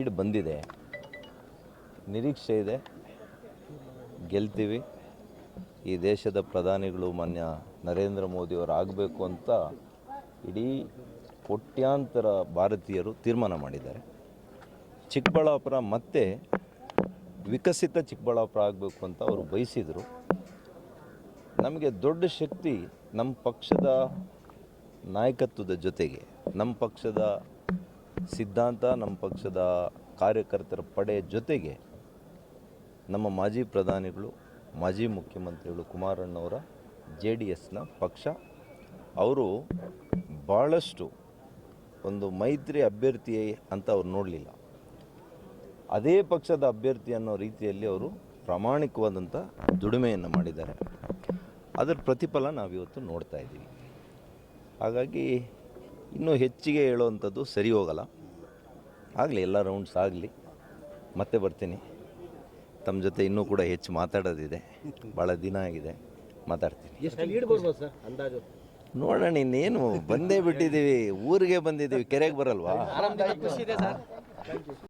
Lead ಬಂದಿದೆ. ನಿರೀಕ್ಷೆ ಇದೆ. ಗೆಲ್ತೀವಿ. ಈ ದೇಶದ ಪ್ರಧಾನಿಗಳು ಮಾನ್ಯ ನರೇಂದ್ರ ಮೋದಿಯವರು ಆಗಬೇಕು ಅಂತ ಇಡೀ ಕೋಟ್ಯಾಂತರ ಭಾರತೀಯರು ತೀರ್ಮಾನ ಮಾಡಿದ್ದಾರೆ. ಚಿಕ್ಕಬಳ್ಳಾಪುರ ಮತ್ತೆ ವಿಕಸಿತ ಚಿಕ್ಕಬಳ್ಳಾಪುರ ಆಗಬೇಕು ಅಂತ ಅವರು ಬಯಸಿದರು. ನಮಗೆ ದೊಡ್ಡ ಶಕ್ತಿ ನಮ್ಮ ಪಕ್ಷದ ನಾಯಕತ್ವದ ಜೊತೆಗೆ ನಮ್ಮ ಪಕ್ಷದ ಸಿದ್ಧಾಂತ ನಮ್ಮ ಪಕ್ಷದ ಕಾರ್ಯಕರ್ತರ ಪಡೆ ಜೊತೆಗೆ ನಮ್ಮ ಮಾಜಿ ಪ್ರಧಾನಿಗಳು, ಮಾಜಿ ಮುಖ್ಯಮಂತ್ರಿಗಳು ಕುಮಾರಣ್ಣವರ ಜೆ ಡಿ ಎಸ್ನ ಪಕ್ಷ. ಅವರು ಭಾಳಷ್ಟು ಒಂದು ಮೈತ್ರಿ ಅಭ್ಯರ್ಥಿ ಅಂತ ಅವ್ರು ನೋಡಲಿಲ್ಲ. ಅದೇ ಪಕ್ಷದ ಅಭ್ಯರ್ಥಿ ಅನ್ನೋ ರೀತಿಯಲ್ಲಿ ಅವರು ಪ್ರಾಮಾಣಿಕವಾದಂಥ ದುಡಿಮೆಯನ್ನು ಮಾಡಿದ್ದಾರೆ. ಅದರ ಪ್ರತಿಫಲ ನಾವಿವತ್ತು ನೋಡ್ತಾ ಇದ್ದೀವಿ. ಹಾಗಾಗಿ ಇನ್ನೂ ಹೆಚ್ಚಿಗೆ ಹೇಳುವಂಥದ್ದು ಸರಿ ಹೋಗಲ್ಲ. ಆಗಲಿ ಎಲ್ಲ ರೌಂಡ್ಸ್ ಆಗಲಿ ಮತ್ತೆ ಬರ್ತೀನಿ. ತಮ್ಮ ಜೊತೆ ಇನ್ನೂ ಕೂಡ ಹೆಚ್ಚು ಮಾತಾಡೋದಿದೆ. ಭಾಳ ದಿನ ಆಗಿದೆ ಮಾತಾಡ್ತೀನಿ. ನೋಡೋಣ ಇನ್ನೇನು ಬಂದೇ ಬಿಟ್ಟಿದ್ದೀವಿ ಊರಿಗೆ ಬಂದಿದ್ದೀವಿ ಕೆರೆಗೆ ಬರಲ್ವಾ?